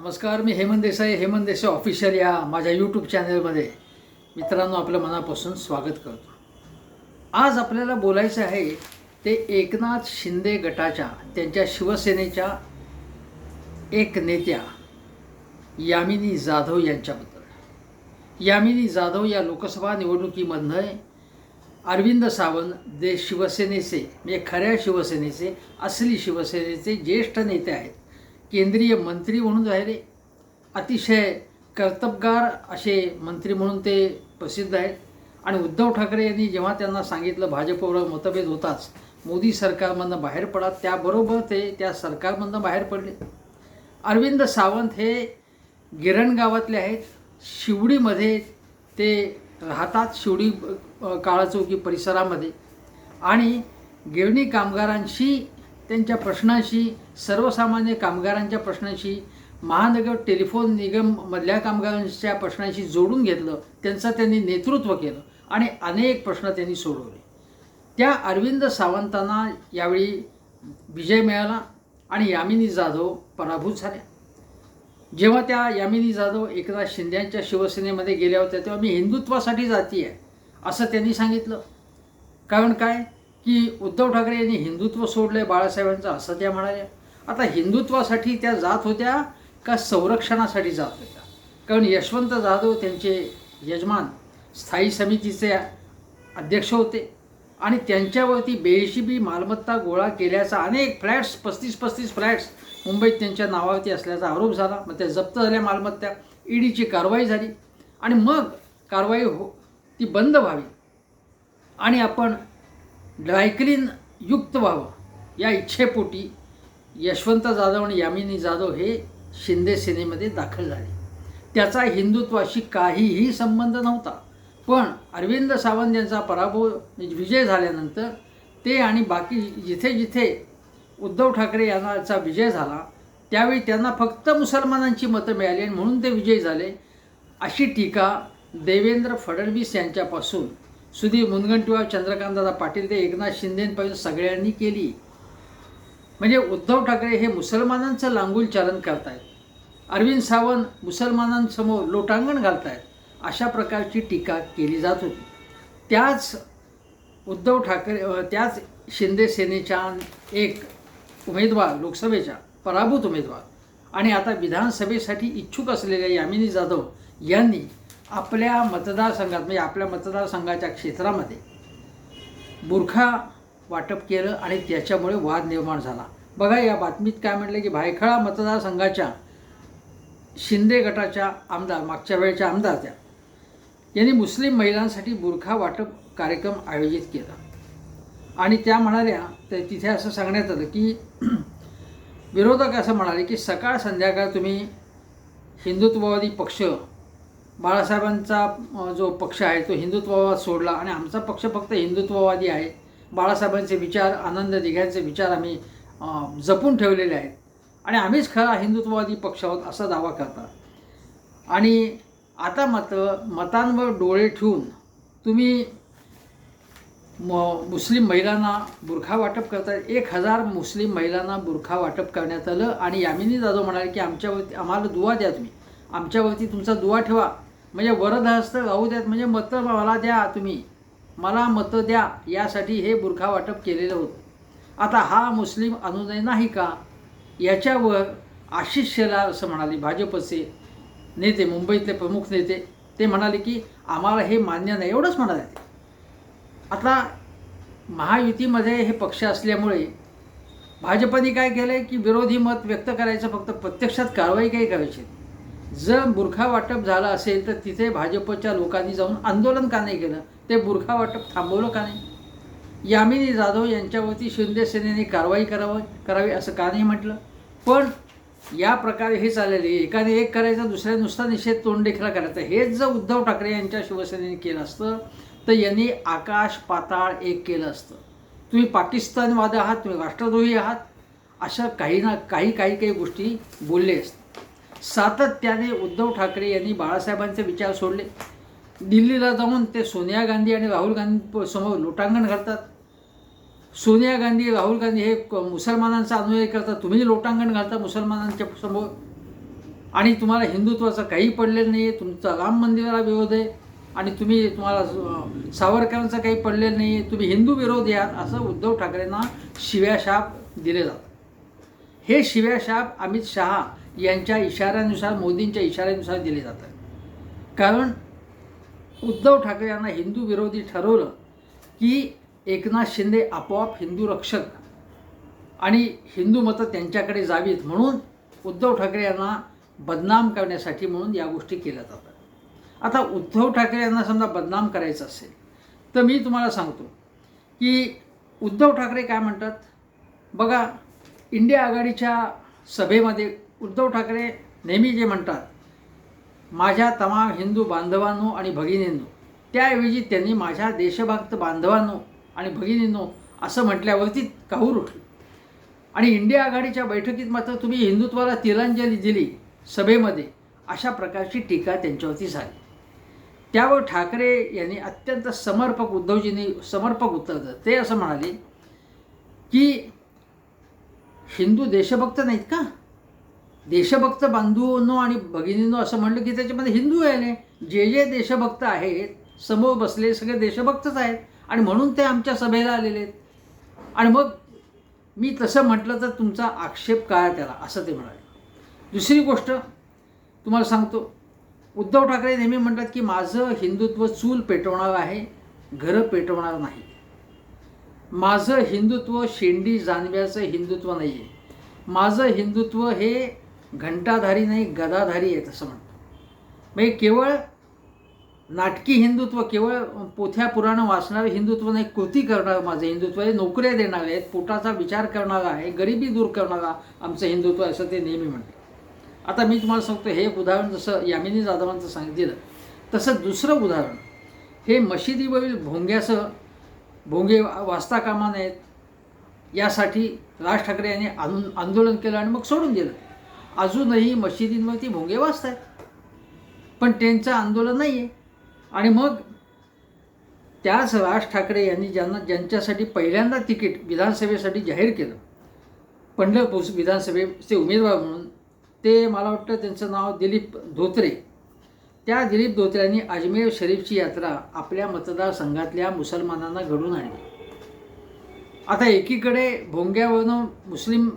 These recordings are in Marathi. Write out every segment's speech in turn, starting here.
नमस्कार मी हेमंत देसाई हेमंत देसाई ऑफिशियल या माझ्या यूट्यूब चॅनलमध्ये मित्रांनो आपलं मनापासून स्वागत करतो. आज आपल्याला बोलायचं आहे ते एकनाथ शिंदे गटाच्या त्यांच्या शिवसेनेच्या एक नेत्या यामिनी जाधव यांच्याबद्दल. यामिनी जाधव या लोकसभा निवडणुकीमधनं अरविंद सावंत जे शिवसेनेचे म्हणजे खऱ्या शिवसेनेचे असली शिवसेनेचे ज्येष्ठ नेते आहेत केंद्रीय मंत्री म्हणून राहिले अतिशय कर्तबगार असे मंत्री म्हणून ते प्रसिद्ध आहेत. आणि उद्धव ठाकरे यांनी जेव्हा त्यांना सांगितलं भाजपवर मतभेद होताच मोदी सरकारमधनं बाहेर पडा त्याबरोबर ते त्या सरकारमधनं बाहेर पडले. अरविंद सावंत हे गिरण गावातले आहेत. शिवडीमध्ये ते राहतात शिवडी काळाचौकी परिसरामध्ये. आणि गिरणी कामगारांशी त्यांच्या प्रश्नांशी सर्वसामान्य कामगारांच्या प्रश्नांशी महानगर टेलिफोन निगममधल्या कामगारांच्या प्रश्नांशी जोडून घेतलं. त्यांचं त्यांनी नेतृत्व केलं आणि अनेक प्रश्न त्यांनी सोडवले. त्या अरविंद सावंतांना यावेळी विजय मिळाला आणि यामिनी जाधव पराभूत झाल्या. जेव्हा त्या यामिनी जाधव एकनाथ शिंद्यांच्या शिवसेनेमध्ये गेल्या होत्या तेव्हा मी हिंदुत्वासाठी जाती आहे असं त्यांनी सांगितलं. कारण काय? की उद्धव ठाकरे यांनी हिंदुत्व सोडलं बाळासाहेबांचं असं त्या म्हणाल्या. आता हिंदुत्वासाठी त्या जात होत्या का संरक्षणासाठी जात होत्या? कारण यशवंत जाधव त्यांचे यजमान स्थायी समितीचे अध्यक्ष होते. आणि त्यांच्यावरती बेहिशीबी मालमत्ता गोळा केल्याचा अनेक फ्लॅट्स पस्तीस पस्तीस फ्लॅट्स मुंबईत त्यांच्या नावावरती असल्याचा आरोप झाला. मग त्या जप्त झाल्या मालमत्ता. ईडीची कारवाई झाली. आणि मग कारवाई हो ती बंद व्हावी. आणि आपण ड्रायक्लीन युक्त व्हावं. या इच्छेपोटी यशवंत जाधव आणि यामिनी जाधव हे शिंदे सेनेमध्ये दाखल झाले. त्याचा हिंदुत्वाशी काहीही संबंध नव्हता. पण अरविंद सावंत यांचा पराभव विजय झाल्यानंतर ते आणि बाकी जिथे जिथे उद्धव ठाकरे यांचा विजय झाला त्यावेळी त्यांना फक्त मुसलमानांची मतं मिळाली आणि म्हणून ते विजयी झाले. अशी टीका देवेंद्र फडणवीस यांच्यापासून सुधीर मुनगंटीवार चंद्रकांतदादा पाटील ते एकनाथ शिंदेंपासून सगळ्यांनी केली. म्हणजे उद्धव ठाकरे हे मुसलमानांचं लांगुल चालन करतायत. अरविंद सावंत मुसलमानांसमोर लोटांगण घालतायत अशा प्रकारची टीका केली जात होती. त्याच उद्धव ठाकरे त्याच शिंदे सेनेच्या एक उमेदवार लोकसभेच्या पराभूत उमेदवार आणि आता विधानसभेसाठी इच्छुक असलेल्या यामिनी जाधव यांनी आपल्या मतदारसंघात म्हणजे आपल्या मतदारसंघाच्या क्षेत्रामध्ये बुरखा वाटप केलं आणि त्याच्यामुळे वाद निर्माण झाला. बघा या बातमीत काय म्हटलं की भायखळा मतदारसंघाच्या शिंदे गटाच्या आमदार मागच्या वेळेच्या आमदार त्या यांनी मुस्लिम महिलांसाठी बुरखा वाटप कार्यक्रम आयोजित केला. आणि त्या म्हणाल्या तर तिथे असं सांगण्यात आलं की विरोधक असं म्हणाले की सकाळ संध्याकाळ तुम्ही हिंदुत्ववादी पक्ष बाळासाहेबांचा जो पक्ष आहे तो हिंदुत्ववाद सोडला आणि आमचा पक्ष फक्त हिंदुत्ववादी आहे. बाळासाहेबांचे विचार आनंद दिघ्यांचे विचार आम्ही जपून ठेवलेले आहेत. आणि आम्हीच खरा हिंदुत्ववादी पक्ष आहोत असा दावा करतात. आणि आता मात्र मतांवर डोळे ठेवून तुम्ही म मुस्लिम महिलांना बुरखा वाटप करतात एक हजार मुस्लिम महिलांना बुरखा वाटप करण्यात आलं आणि यामिनी जाधव म्हणाले की आमच्यावरती आम्हाला दुवा द्या तुम्ही. आमच्यावरती तुमचा दुवा ठेवा. म्हणजे वरदहस्त राहू द्यात म्हणजे मतं मला द्या तुम्ही. मला मतं द्या यासाठी हे बुरखा वाटप केलेलं होतं. आता हा मुस्लिम अनुनय नाही का? याच्यावर आशिष शेलार असं म्हणाले भाजपचे नेते मुंबईतले प्रमुख नेते ते म्हणाले की आम्हाला हे मान्य नाही एवढंच म्हणाले आता महायुतीमध्ये हे पक्ष असल्यामुळे भाजपने काय केलं आहे की विरोधी मत व्यक्त करायचं फक्त प्रत्यक्षात कारवाई काही करायची नाही. जर बुरखा वाटप झालं असेल तर तिथे भाजपच्या लोकांनी जाऊन आंदोलन का नाही केलं? ते बुरखा वाटप थांबवलं का नाही? यामिनी जाधव यांच्यावरती शिंदे सेनेने कारवाई करावं करावी असं का नाही म्हटलं? पण या प्रकारे हे चाललेले एकाने एक करायचं दुसऱ्या नुसता निषेध तोंड करायचा. हेच जर उद्धव ठाकरे यांच्या शिवसेनेने केलं असतं तर यांनी आकाश पाताळ एक केलं असतं. तुम्ही पाकिस्तानवाद आहात तुम्ही राष्ट्रद्रोही आहात. अशा काही ना काही काही काही गोष्टी बोलले असतात सातत्याने उद्धव ठाकरे यांनी बाळासाहेबांचे विचार सोडले. दिल्लीला जाऊन ते सोनिया गांधी आणि राहुल गांधी समोर लोटांगण घालतात. सोनिया गांधी राहुल गांधी हे क- मुसलमानांचा अनुयायी करतात. तुम्ही लोटांगण घालता मुसलमानांच्या समोर. आणि तुम्हाला हिंदुत्वाचं काही पडलेलं नाही आहे तुमचा राम मंदिराला विरोध आहे. आणि तुम्ही तुम्हाला सावरकरांचा सावरकरांचं काही पडलेलं नाही आहे तुम्ही हिंदू विरोधी आहात असं उद्धव ठाकरेंना शिव्याशाप दिले जातात. हे शिव्याशाप अमित शहा यांच्या इशाऱ्यानुसार मोदींच्या इशाऱ्यानुसार दिले जातात. कारण उद्धव ठाकरे यांना हिंदू विरोधी ठरवलं की एकनाथ शिंदे आपोआप हिंदू रक्षक आणि हिंदू मतं त्यांच्याकडे जावीत म्हणून उद्धव ठाकरे यांना बदनाम करण्यासाठी म्हणून या गोष्टी केल्या जातात. आता उद्धव ठाकरे यांना समजा बदनाम करायचं असेल तर मी तुम्हाला सांगतो की उद्धव ठाकरे काय म्हणतात? बघा इंडिया आघाडीच्या सभेमध्ये उद्धव ठाकरे नेहमी जे म्हणतात माझ्या तमाम हिंदू बांधवांनो आणि भगिनींनो त्याऐवजी त्यांनी माझ्या देशभक्त बांधवांनो आणि भगिनींनो असं म्हटल्यावरती काहूर उठली. आणि इंडिया आघाडीच्या बैठकीत मात्र तुम्ही हिंदुत्वाला तिलांजली दिली सभेमध्ये अशा प्रकारची टीका त्यांच्यावरती झाली. त्यावर ठाकरे यांनी अत्यंत समर्पक उद्धवजींनी समर्पक उत्तर दिलं. ते असं म्हणाले की हिंदू देशभक्त नाहीत का? देशभक्त बांधूनो आणि भगिनींनो असं म्हणलं की त्याच्यामध्ये हिंदू आहे जे जे देशभक्त आहेत समोर बसले सगळे देशभक्तच आहेत. आणि म्हणून ते आमच्या सभेला आलेले आहेत. आणि मग मी तसं म्हटलं तर तुमचा आक्षेप काय त्याला? असं ते म्हणाले. दुसरी गोष्ट तुम्हाला सांगतो. उद्धव ठाकरे नेहमी म्हणतात की माझं हिंदुत्व चूल पेटवणार आहे घरं पेटवणार नाही. माझं हिंदुत्व शेंडी जानव्याचं हिंदुत्व नाही आहे माझं हिंदुत्व हे घंटाधारी नाही गदाधारी आहे तसं म्हणतो म्हणजे केवळ नाटकी हिंदुत्व केवळ पोथ्या पुराणं वाचणारं हिंदुत्व नाही कृती करणारं माझं हिंदुत्व आहे नोकऱ्या देणारे आहेत पोटाचा विचार करणारा आहे गरिबी दूर करणारा आमचं हिंदुत्व असं ते नेहमी म्हणते आता मी तुम्हाला सांगतो हे एक उदाहरण जसं यामिनी जाधवांचं सांगितलं तसं दुसरं उदाहरण हे मशिदीवरील भोंग्यासह भोंगे वाचता कामा नयेत यासाठी राज ठाकरे यांनी आंदोलन केलं आणि मग सोडून दिलं. अजूनही मशिदींवरती भोंगे वाचत आहेत पण त्यांचं आंदोलन नाही आहे आणि मग त्याच राज ठाकरे यांनी ज्यांना ज्यांच्यासाठी पहिल्यांदा तिकीट विधानसभेसाठी जाहीर केलं पंढरपूर विधानसभेचे उमेदवार म्हणून ते मला वाटतं त्यांचं नाव दिलीप धोत्रे. त्या दिलीप धोत्र्यांनी अजमेर शरीफची यात्रा आपल्या मतदारसंघातल्या मुसलमानांना घडून आणली. आता एकीकडे भोंग्यावरून मुस्लिम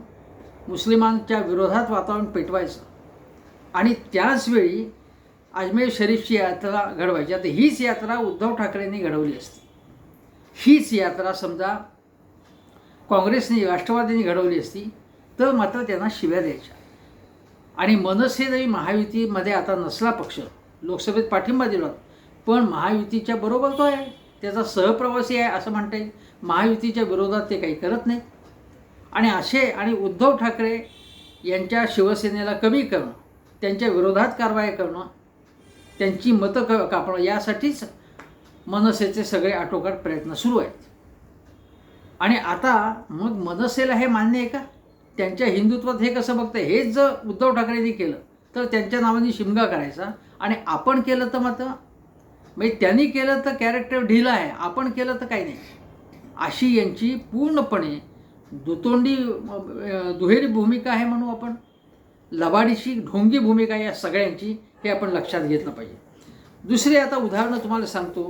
मुस्लिमांच्या विरोधात वातावरण पेटवायचं. आणि त्याचवेळी अजमेर शरीफची यात्रा घडवायची. आता हीच यात्रा उद्धव ठाकरेंनी घडवली असती. हीच यात्रा समजा काँग्रेसने राष्ट्रवादीने घडवली असती तर मात्र त्यांना शिव्या द्यायच्या. आणि मनसे जरी महायुतीमध्ये आता नसला पक्ष लोकसभेत पाठिंबा दिला पण महायुतीच्या बरोबर तो आहे. त्याचा सहप्रवासी आहे असं म्हणता येईल. महायुतीच्या विरोधात ते काही करत नाहीत. आणि असे आणि उद्धव ठाकरे यांच्या शिवसेनेला कमी करणं त्यांच्या विरोधात कारवाई करणं त्यांची मतं क कापणं यासाठीच मनसेचे सगळे आटोकाट प्रयत्न सुरू आहेत. आणि आता मग मनसेला हे मान्य आहे का? त्यांच्या हिंदुत्वात हे कसं बघतं हेच जर उद्धव ठाकरेंनी केलं तर त्यांच्या नावाने शिमगा करायचा. आणि आपण केलं तर मात्र म्हणजे त्यांनी केलं तर कॅरेक्टर ढिला आहे. आपण केलं तर काही नाही. अशी यांची पूर्णपणे दुतोंडी दुहेरी भूमिका आहे म्हणू आपण. लबाडीशी ढोंगी भूमिका या सगळ्यांची हे आपण लक्षात घेतलं पाहिजे. दुसरे आता उदाहरणं तुम्हाला सांगतो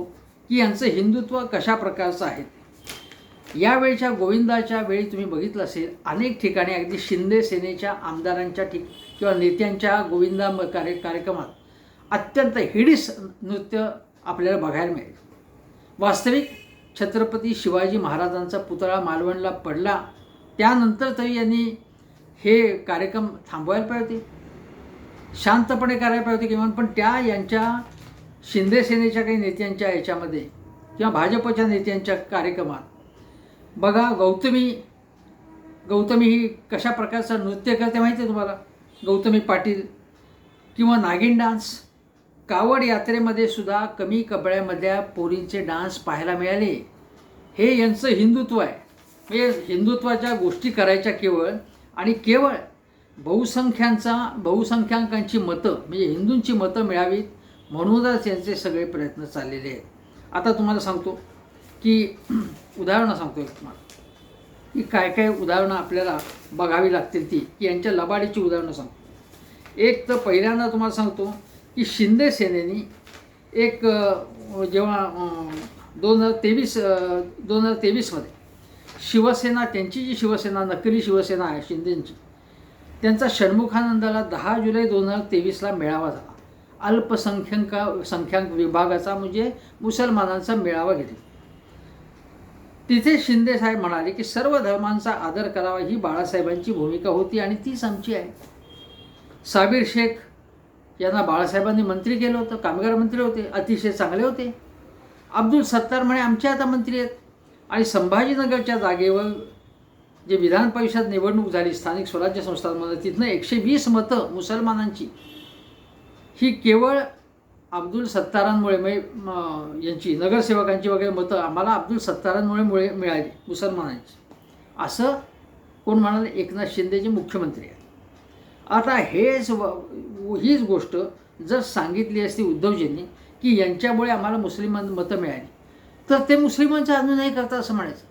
की यांचं हिंदुत्व कशा प्रकारचं आहे? यावेळच्या गोविंदाच्या वेळी तुम्ही बघितलं असेल अनेक ठिकाणी अगदी शिंदे सेनेच्या आमदारांच्या ठिक किंवा नेत्यांच्या गोविंदा कार्य कार्यक्रमात अत्यंत हिडीस नृत्य आपल्याला बघायला मिळेल. वास्तविक छत्रपती शिवाजी महाराजांचा पुतळा मालवणला पडला. त्यानंतर तरी यांनी हे कार्यक्रम थांबवायला पाहिजे होते. शांतपणे करायला पाहिजे होते किंवा पण त्या यांच्या शिंदे सेनेच्या काही नेत्यांच्या याच्यामध्ये किंवा भाजपच्या नेत्यांच्या कार्यक्रमात. बघा गौतमी गौतमी ही कशा प्रकारचं नृत्य करते माहिती आहे तुम्हाला? गौतमी पाटील किंवा नागिन डान्स. कावड यात्रेमध्ये सुद्धा कमी कपड्यामधल्या पोरींचे डान्स पाहायला मिळाले. हे यांचं हिंदुत्व आहे. हे हिंदुत्वाच्या गोष्टी करायच्या केवळ आणि केवळ बहुसंख्यांचा बहुसंख्याकांची मतं म्हणजे हिंदूंची मतं मिळावीत म्हणूनच यांचे सगळे प्रयत्न चाललेले आहेत. आता तुम्हाला सांगतो की उदाहरणं सांगतो एक तुम्हाला. की काय काय उदाहरणं आपल्याला बघावी लागतील ती. की यांच्या लबाडीची उदाहरणं सांगतो. एक तर पहिल्यांदा तुम्हाला सांगतो की शिंदे सेनेनी एक जेव्हा दोन हजार तेवीस दोन हजार तेवीसमध्ये शिवसेना त्यांची जी शिवसेना नकली शिवसेना आहे शिंदेंची त्यांचा षण्मुखानंदाला दहा जुलै दोन हजार तेवीसला मेळावा झाला. अल्पसंख्यांक संख्यांक विभागाचा म्हणजे मुसलमानांचा मेळावा घेतला. तिथे शिंदे साहेब म्हणाले की सर्व धर्मांचा आदर करावा ही बाळासाहेबांची भूमिका होती आणि तीच आमची आहे. साबीर शेख यांना बाळासाहेबांनी मंत्री केलं होतं कामगार मंत्री होते अतिशय चांगले होते. अब्दुल सत्तार म्हणे आमचे आता मंत्री आहेत. आणि संभाजीनगरच्या जागेवर जे विधान परिषद निवडणूक झाली स्थानिक स्वराज्य संस्थांमध्ये तिथनं एकशे वीस मतं मुसलमानांची. ही केवळ अब्दुल सत्तारांमुळे म्हणजे यांची नगरसेवकांची वगैरे मतं आम्हाला अब्दुल सत्तारांमुळे मुळे मिळाली मुसलमानांची. असं कोण म्हणाले? एकनाथ शिंदे जे मुख्यमंत्री आहेत. आता हेच व- हीच गोष्ट जर सांगितली असती उद्धवजींनी की यांच्यामुळे आम्हाला मुस्लिम मतं मिळाली तर ते मुस्लिमांचा अनुनय करतात असं म्हणायचं.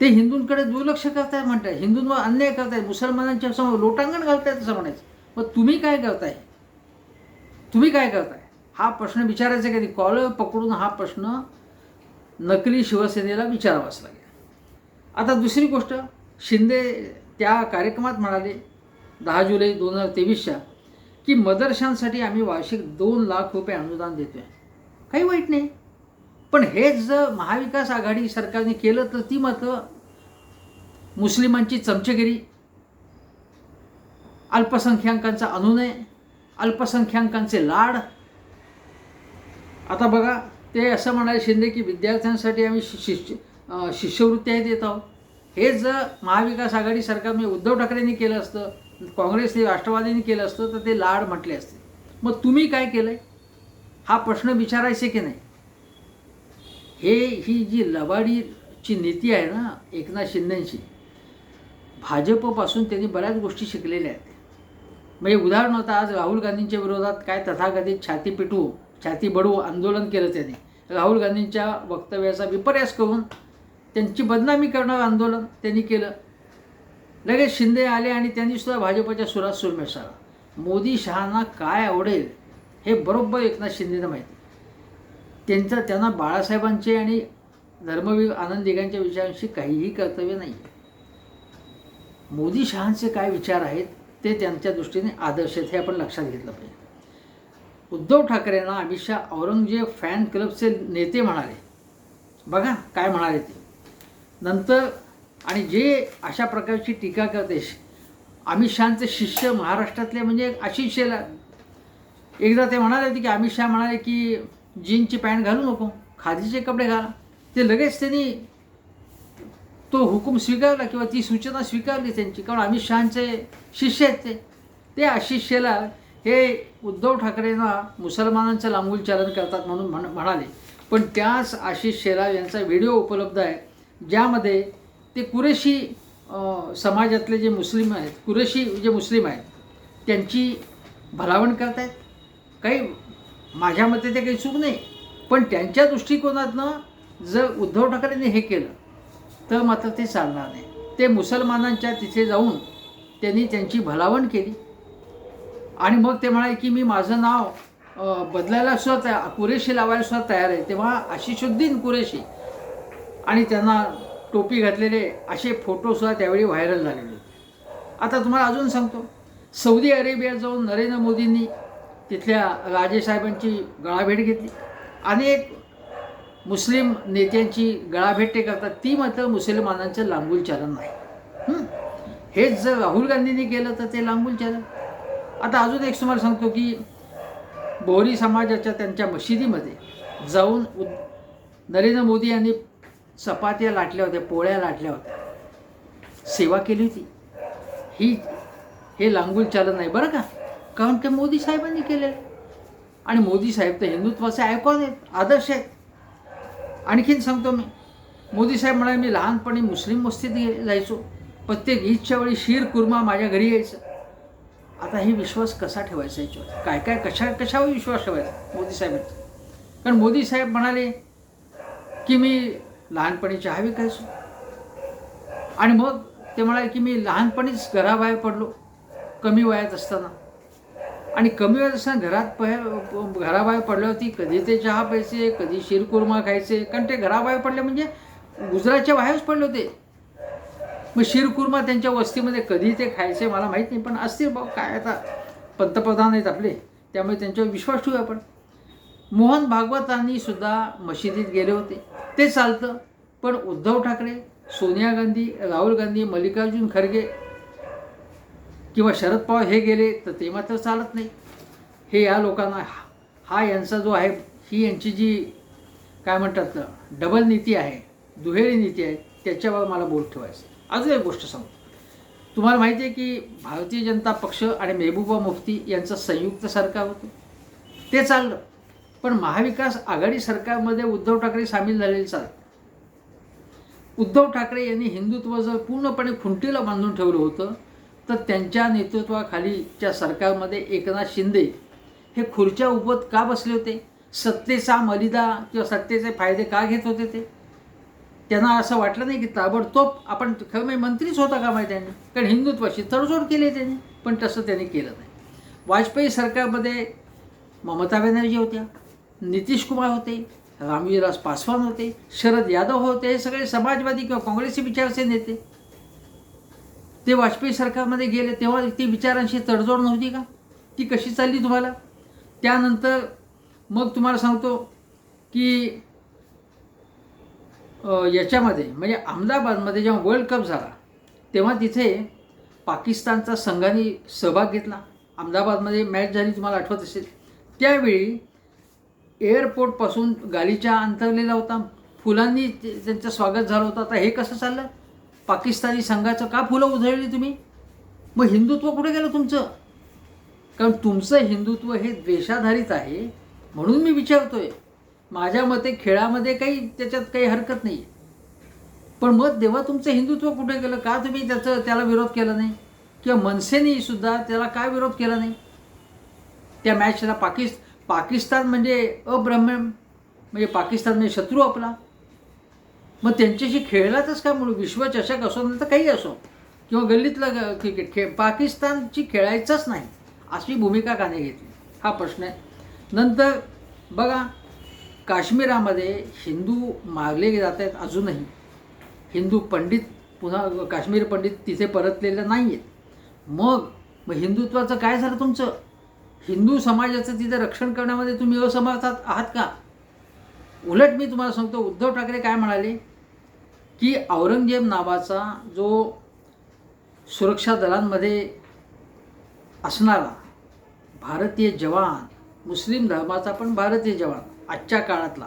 ते हिंदूंकडे दुर्लक्ष करतायत म्हणताय हिंदूंवर अन्याय करतायत मुसलमानांच्या समोर लोटांगण घालतायत असं म्हणायचं. मग तुम्ही काय करताय? तुम्ही काय करताय? हा प्रश्न विचारायचा कधी कॉलर पकडून हा प्रश्न नकली शिवसेनेला विचारावाच लागेल. आता दुसरी गोष्ट शिंदे त्या कार्यक्रमात म्हणाले दहा जुलै दोन हजार तेवीसच्या की मदरशांसाठी आम्ही वार्षिक दोन लाख रुपये अनुदान देतो आहे काही वाईट नाही. पण हेच जर महाविकास आघाडी सरकारने केलं तर ती मात्र मुस्लिमांची चमचेगिरी अल्पसंख्याकांचा अनुनय अल्पसंख्याकांचे लाड. आता बघा ते असं म्हणाले शिंदे की विद्यार्थ्यांसाठी आम्ही शि- शिष्य शिष्यवृत्त्याही देत आहोत. हे जर महाविकास आघाडी सरकारने म्हणजे उद्धव ठाकरेंनी केलं असतं काँग्रेसने राष्ट्रवादीने केलं असतं तर ते लाड म्हटले असते. मग तुम्ही काय केलं हा प्रश्न विचारायचे की नाही? हे ही जी लबाडीची नीती आहे ना एकनाथ शिंदेची भाजपपासून त्यांनी बऱ्याच गोष्टी शिकलेल्या आहेत. म्हणजे उदाहरणार्थ आज राहुल गांधींच्या विरोधात काय तथाकथित छाती पिटू छाती बडू आंदोलन केलं त्यांनी. राहुल गांधींच्या वक्तव्याचा विपर्यास करून त्यांची बदनामी करणारं आंदोलन त्यांनी केलं. लगेच शिंदे आले आणि त्यांनी सुद्धा भाजपच्या सुरात सूर मिसळला. मोदी शहांना काय आवडेल हे बरोबर एकनाथ शिंदेनं माहिती. त्यांचा त्यांना बाळासाहेबांचे आणि धर्मवीर आनंद दिघांच्या विचारांशी काहीही कर्तव्य नाही. मोदी शहांचे काय विचार आहेत ते त्यांच्या दृष्टीने आदर्श आहेत हे आपण लक्षात घेतलं पाहिजे. उद्धव ठाकरेंना अमित शहा औरंगजेब फॅन क्लबचे नेते म्हणाले. बघा काय म्हणाले ते. नंतर आणि जे अशा प्रकारची टीका करते अमित शहाचे शिष्य महाराष्ट्रातले म्हणजे आशिष शेलार एकदा ते म्हणाले होते की अमित शहा म्हणाले की जीनची पॅन्ट घालू नको खादीचे कपडे घाला. ते लगेच त्यांनी तो हुकूम स्वीकारला किंवा ती सूचना स्वीकारली त्यांची कारण अमित शहाचे शिष्य आहेत ते. ते आशिष शेलार हे उद्धव ठाकरेंना मुसलमानांचं लांबूल चालन करतात म्हणून म्हण म्हणाले. पण त्याच आशिष शेलार यांचा व्हिडिओ उपलब्ध आहे. ज्यामध्ये ते कुरेशी समाजातले जे मुस्लिम आहेत कुरेशी जे मुस्लिम आहेत त्यांची भलावण करत आहेत काही माझ्या मते ते काही चूक नाही. पण त्यांच्या दृष्टिकोनातनं जर उद्धव ठाकरेंनी हे केलं तर मात्र ते चालणार नाही. ते मुसलमानांच्या तिथे जाऊन त्यांनी त्यांची भलावण केली. आणि मग ते म्हणाले की मी माझं नाव बदलायला सुद्धा तया कुरेशी लावायला सुद्धा तयार आहे. तेव्हा आशिषुद्दीन कुरेशी आणि त्यांना टोपी घातलेले असे फोटोसुद्धा त्यावेळी व्हायरल झालेले. आता तुम्हाला अजून सांगतो. सौदी अरेबियात जाऊन नरेंद्र मोदींनी तिथल्या राजेसाहेबांची गळाभेट घेतली. अनेक मुस्लिम नेत्यांची गळाभेट ते करतात. ती मात्र मुसलमानांचं लांबूल चालन नाही. हेच जर राहुल गांधींनी केलं तर ते लांबूल चालन. आता अजून एक तुम्हाला सांगतो की बोहरी समाजाच्या त्यांच्या मशिदीमध्ये जाऊन उद नरेंद्र मोदी यांनी चपात्या लाटल्या होत्या पोळ्या लाटल्या होत्या. सेवा केली होती. ही हे लांगूल चालत नाही बरं का? कारण ते मोदी साहेबांनी केलेलं. आणि मोदी साहेब तर हिंदुत्वाचे आयकॉन आहेत आदर्श आहेत. आणखीन सांगतो मी मोदी साहेब म्हणाले मी लहानपणी मुस्लिम मस्जिद जायचो. प्रत्येक ईदच्या वेळी शीर कुर्मा माझ्या घरी यायचं. आता हे विश्वास कसा ठेवायचा याच्यावर? काय काय कशा कशावर विश्वास ठेवायचा मोदी साहेबांचा? कारण मोदी साहेब म्हणाले की मी लहानपणी चहा विकायचो आणि मग ते म्हणाले की मी लहानपणीच घराबाहेर पडलो कमी वयात असताना. आणि कमी वयात असताना घरात पह घराबाहेर पडल्यावरती कधी ते चहा प्यायचे कधी शिरकुर्मा खायचे कारण ते घराबाहेर पडले म्हणजे गुजरातच्या बाहेरच पडले होते. मग शिरकुर्मा त्यांच्या वस्तीमध्ये कधी ते खायचे मला माहीत नाही पण असतील भाऊ काय आता पंतप्रधान आहेत आपले त्यामुळे त्यांच्यावर विश्वास ठेवू आपण. मोहन भागवतांनी सुद्धा मशिदीत गेले होते. ते चालतं. पण उद्धव ठाकरे सोनिया गांधी राहुल गांधी मल्लिकार्जुन खरगे किंवा शरद पवार हे गेले तर ते मात्र चालत नाही. हे या लोकांना हा यांचा जो आहे ही यांची जी काय म्हणतात डबल नीती आहे दुहेरी नीती आहे त्याच्यावर मला बोल ठेवायचं अजून एक गोष्ट सांगतो. तुम्हाला माहिती आहे की भारतीय जनता पक्ष आणि मेहबूबा मुफ्ती यांचं संयुक्त सरकार होतं. ते चाललं. पण महाविकास आघाडी सरकारमध्ये उद्धव ठाकरे सामील झालेले सर उद्धव ठाकरे यांनी हिंदुत्व जर पूर्णपणे खुंटीला बांधून ठेवलं होतं तर त्यांच्या नेतृत्वाखालीच्या सरकारमध्ये एकनाथ शिंदे हे खुर्च्या उपत का बसले होते? सत्तेचा मलिदा किंवा सत्तेचे फायदे का घेत होते ते? त्यांना असं वाटलं नाही की ताबडतोब आपण खरं म्हणजे मंत्रीच होता का माहिती त्यांनी कारण हिंदुत्वाशी तडजोड केली त्यांनी पण तसं त्यांनी केलं नाही. वाजपेयी सरकारमध्ये ममता बॅनर्जी होत्या. नितीश कुमार होते रामविलास पासवान होते शरद यादव होते हे सगळे समाजवादी किंवा काँग्रेसचे विचारचे नेते. ते वाजपेयी सरकारमध्ये गेले तेव्हा ती विचारांशी तडजोड नव्हती का? ती कशी चालली तुम्हाला? त्यानंतर मग तुम्हाला सांगतो की याच्यामध्ये म्हणजे अहमदाबादमध्ये जेव्हा वर्ल्ड कप झाला तेव्हा तिथे पाकिस्तानचा संघाने सहभाग घेतला. अहमदाबादमध्ये मॅच झाली तुम्हाला आठवत असेल. त्यावेळी एअरपोर्टपासून गालीचा अंतरलेला होता. फुलांनी ते- त्यांचं स्वागत झालं होतं. आता हे कसं चाललं? पाकिस्तानी संघाचं का फुलं उधळली तुम्ही? मग हिंदुत्व कुठे गेलं तुमचं? कारण तुमचं हिंदुत्व हे द्वेषाधारित आहे म्हणून मी विचारतोय. माझ्या मते खेळामध्ये काही त्याच्यात काही हरकत नाही पण मग तेव्हा तुमचं हिंदुत्व कुठे गेलं? का तुम्ही त्याचं त्याला विरोध केला नाही? किंवा मनसेनेसुद्धा त्याला काय विरोध केला नाही? त्या मॅचला पाकिस्तान पाकिस्तान म्हणजे अब्रह्म म्हणजे पाकिस्तान म्हणजे शत्रू आपला. मग त्यांच्याशी खेळलाच काय म्हणून विश्वचषक असो नंतर काही असो. किंवा गल्लीतलं ग- क्रिकेट खेळ. पाकिस्तानची खेळायचंच नाही अशी भूमिका का नाही घेतली. हा प्रश्न आहे. नंतर बघा काश्मीरामध्ये हिंदू मारले जात आहेत अजूनही. हिंदू पंडित पुन्हा काश्मीर पंडित तिथे परतलेले नाही आहेत मग मग हिंदुत्वाचं काय झालं तुमचं? हिंदू समाजाचं तिथे रक्षण करण्यामध्ये तुम्ही असमर्थात आहात का? उलट मी तुम्हाला सांगतो उद्धव ठाकरे काय म्हणाले? की औरंगजेब नावाचा जो सुरक्षा दलांमध्ये असणारा भारतीय जवान मुस्लिम धर्माचा पण भारतीय जवान आजच्या काळातला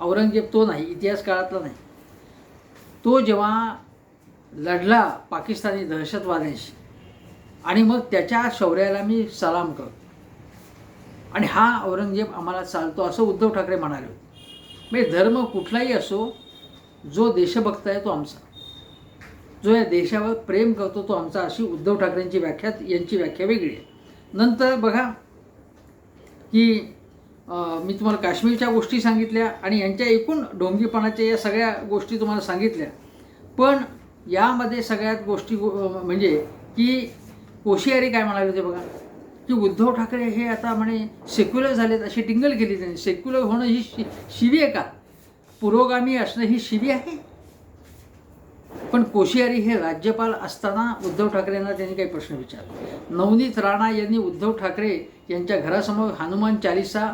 औरंगजेब तो नाही इतिहास काळातला नाही. तो जेव्हा लढला पाकिस्तानी दहशतवाद्यांशी आणि मग त्याच्या शौर्याला मी सलाम करतो. आणि हा औरंगजेब आम्हाला चालतो असं उद्धव ठाकरे म्हणाले होते. म्हणजे धर्म कुठलाही असो जो देशभक्त आहे तो आमचा. जो या देशावर प्रेम करतो तो आमचा अशी उद्धव ठाकरेंची व्याख्या यांची व्याख्या वेगळी आहे. नंतर बघा की मी तुम्हाला काश्मीरच्या गोष्टी सांगितल्या आणि यांच्या एकूण ढोंगीपणाच्या या सगळ्या गोष्टी तुम्हाला सांगितल्या. पण यामध्ये सगळ्यात गोष्टी गो- म्हणजे की कोशियारी काय म्हणाले होते बघा? की उद्धव ठाकरे हे आता म्हणे सेक्युलर झालेत अशी टिंगल केली त्यांनी. सेक्युलर होणं ही शि शिवी आहे का? पुरोगामी असणं ही शिवी आहे? पण कोशियारी हे राज्यपाल असताना उद्धव ठाकरेंना त्यांनी काही प्रश्न विचारले. नवनीत राणा यांनी उद्धव ठाकरे यांच्या घरासमोर हनुमान चालिसा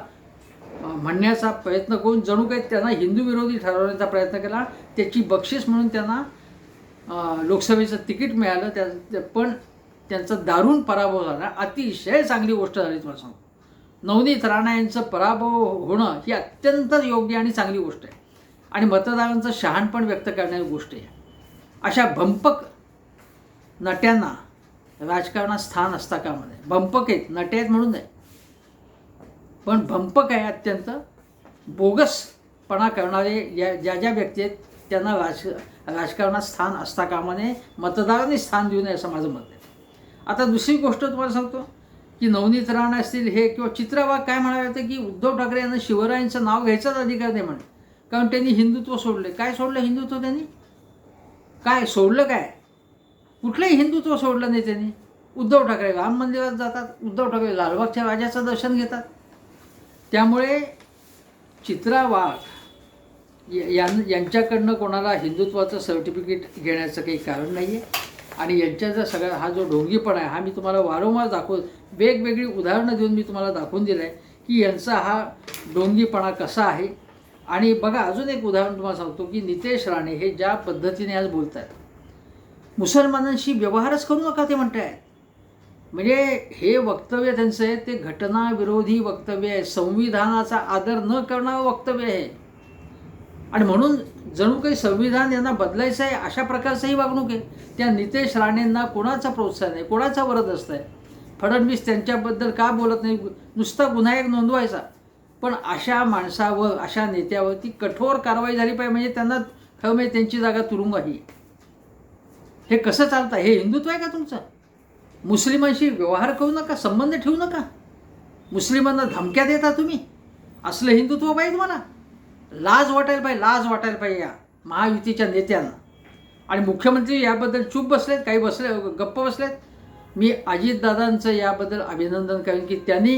म्हणण्याचा प्रयत्न करून जणू काही त्यांना हिंदू विरोधी ठरवण्याचा प्रयत्न केला. त्याची बक्षीस म्हणून त्यांना लोकसभेचं तिकीट मिळालं. त्या- पण त्यांचा दारुण पराभव झाला. अतिशय चांगली गोष्ट झाली तुम्हाला सांगतो नवनीत राणा यांचं पराभव होणं ही अत्यंत योग्य आणि चांगली गोष्ट आहे. आणि मतदारांचं शहाणपण व्यक्त करणारी गोष्ट आहे. अशा भंपक नट्यांना राजकारणात स्थान असता कामा नये. भंपक आहेत नटे आहेत म्हणून नाही. पण भंपक आहे अत्यंत बोगसपणा करणारे ज्या ज्या ज्या व्यक्ती आहेत त्यांना राज राजकारणात स्थान असता कामा नये. मतदारांनी स्थान देऊ नये असं माझं मत आहे. आता दुसरी गोष्ट तुम्हाला सांगतो की नवनीत राणा असतील हे किंवा चित्रवाग काय म्हणाले होते की उद्धव ठाकरे यांना शिवरायांचं नाव घ्यायचाच अधिकार नाही म्हणे. कारण त्यांनी हिंदुत्व सोडले काय सोडलं हिंदुत्व त्यांनी? काय सोडलं काय? कुठलंही हिंदुत्व सोडलं नाही त्यांनी. उद्धव ठाकरे राम मंदिरात जातात. उद्धव ठाकरे लालबागच्या राजाचं दर्शन घेतात. त्यामुळे चित्रा वाघ या- यां यांच्याकडनं कोणाला हिंदुत्वाचं सर्टिफिकेट घेण्याचं काही कारण नाही आहे आणि यांच्याचा सगळा हा जो ढोंगीपणा आहे हा मी तुम्हाला वारंवार दाखव वेगवेगळी उदाहरणं देऊन मी तुम्हाला दाखवून दिलं आहे की यांचा हा ढोंगीपणा कसा आहे. आणि बघा अजून एक उदाहरण तुम्हाला सांगतो की नितेश राणे हे ज्या पद्धतीने आज बोलत आहेत मुसलमानांशी व्यवहारच करू नका ते म्हणत आहेत म्हणजे हे वक्तव्य त्यांचं आहे ते घटनाविरोधी वक्तव्य आहे संविधानाचा आदर न करणारं वक्तव्य आहे. आणि म्हणून जणू काही संविधान यांना बदलायचं आहे अशा प्रकारचंही वागणूक आहे. त्या नितेश राणेंना कोणाचा प्रोत्साहन आहे? कोणाचा वरद आहे? फडणवीस त्यांच्याबद्दल का बोलत नाही? नुसता गुन्हा एक नोंदवायचा. पण अशा माणसावर अशा नेत्यावरती कठोर कारवाई झाली पाहिजे म्हणजे त्यांना खरं म्हणजे त्यांची जागा तुरुंग आहे हे कसं चालतं हे हिंदुत्व आहे का तुमचं? मुस्लिमांशी व्यवहार करू नका संबंध ठेवू नका. मुस्लिमांना धमक्या देता तुम्ही. असलं हिंदुत्व पाहिजे तुम्हाला लाज वाटायला पाहिजे लाज वाटायला पाहिजे या महायुतीच्या नेत्यांना. आणि मुख्यमंत्री याबद्दल चूप बसलेत काही बसले गप्प बसलेत. मी अजितदादांचं याबद्दल अभिनंदन करेन की त्यांनी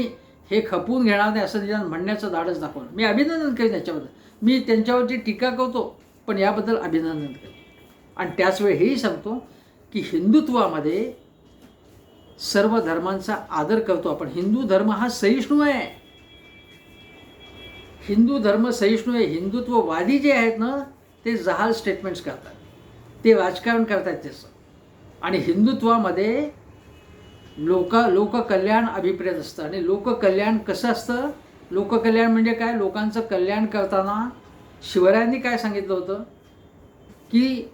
हे खपवून घेणार नाही असं निदान म्हणण्याचं धाडच दाखवलं. मी अभिनंदन करेन याच्याबद्दल मी त्यांच्यावरची टीका करतो पण याबद्दल अभिनंदन करेन. आणि त्याचवेळी हेही सांगतो की हिंदुत्वामध्ये सर्व धर्मांचा आदर करतो आपण. हिंदू धर्म हा सहिष्णू आहे. हिंदू धर्म सहिष्णू हे हिंदुत्ववादी जे आहेत ना ते जहाल स्टेटमेंट्स करतात. ते राजकारण करतात त्याचं आणि हिंदुत्वामध्ये लोक लोककल्याण अभिप्रेत असतं. आणि लोककल्याण कसं असतं? लोककल्याण म्हणजे काय? लोकांचं कल्याण करताना शिवरायांनी काय सांगितलं होतं? की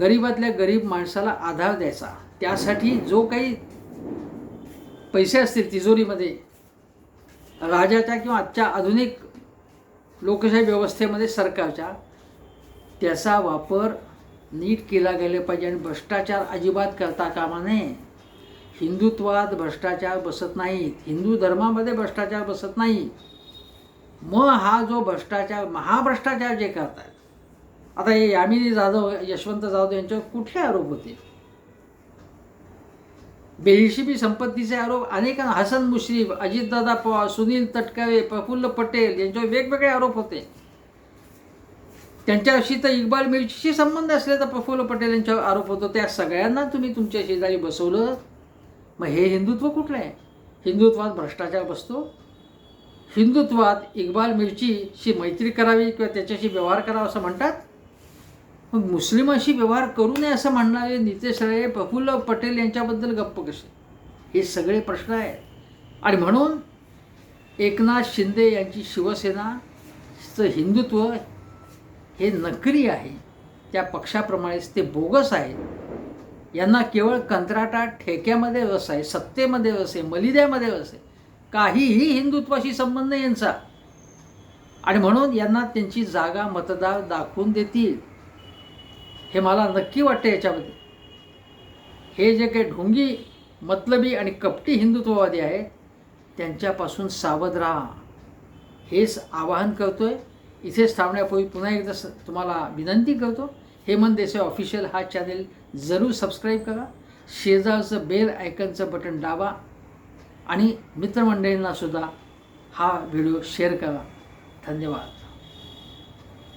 गरीबातल्या गरीब माणसाला आधार द्यायचा. त्यासाठी जो काही पैसे असतील तिजोरीमध्ये राजाच्या किंवा आजच्या आधुनिक लोकशाही व्यवस्थेमध्ये सरकारच्या त्याचा वापर नीट केला गेला पाहिजे आणि भ्रष्टाचार अजिबात करता कामा नये. हिंदुत्वात भ्रष्टाचार बसत नाहीत. हिंदू धर्मामध्ये भ्रष्टाचार बसत नाही. मग हा जो भ्रष्टाचार महाभ्रष्टाचार जे करतात आता हे यामिनी जाधव यशवंत जाधव यांच्यावर कुठले आरोप होते? बेहिशेबी संपत्तीचे आरोप अनेकांना हसन मुश्रीफ अजितदादा पवार सुनील तटकरे प्रफुल्ल पटेल यांच्यावर वेगवेगळे आरोप होते. त्यांच्याशी तर इक्बाल मिर्चीशी संबंध असले तर प्रफुल्ल पटेल यांच्यावर आरोप होतो त्या सगळ्यांना तुम्ही तुमच्या शेजारी बसवलं. मग हे हिंदुत्व कुठलं आहे? हिंदुत्वात भ्रष्टाचार बसतो. हिंदुत्वात इक्बाल मिर्चीशी मैत्री करावी किंवा त्याच्याशी व्यवहार करावा असं म्हणतात? मग मुस्लिमाशी व्यवहार करू नये असं म्हणणारे नितेश राणे प्रफुल्ल पटेल यांच्याबद्दल गप्प कसे? हे सगळे प्रश्न आहेत. आणि म्हणून एकनाथ शिंदे यांची शिवसेनाचं हिंदुत्व हे नकरी आहे. त्या पक्षाप्रमाणेच ते बोगस आहे यांना केवळ कंत्राटा ठेक्यामध्ये रस आहे सत्तेमध्ये रस आहे मलिद्यामध्ये रस आहे. काहीही हिंदुत्वाशी संबंध यांचा. आणि म्हणून यांना त्यांची जागा मतदार दाखवून देतील. हे मला नक्की वाटतं याच्यामध्ये. हे जे काही ढोंगी मतलबी आणि कपटी हिंदुत्ववादी आहेत त्यांच्यापासून सावध राहा. हेच आवाहन करतो आहे इथेच थांबण्यापूर्वी पुन्हा एकदा स तुम्हाला विनंती करतो हेमंत देसाई ऑफिशियल हा चॅनेल जरूर सबस्क्राईब करा. शेजारचं बेल आयकनचं बटन दाबा आणि मित्रमंडळींनासुद्धा हा व्हिडिओ शेअर करा. धन्यवाद.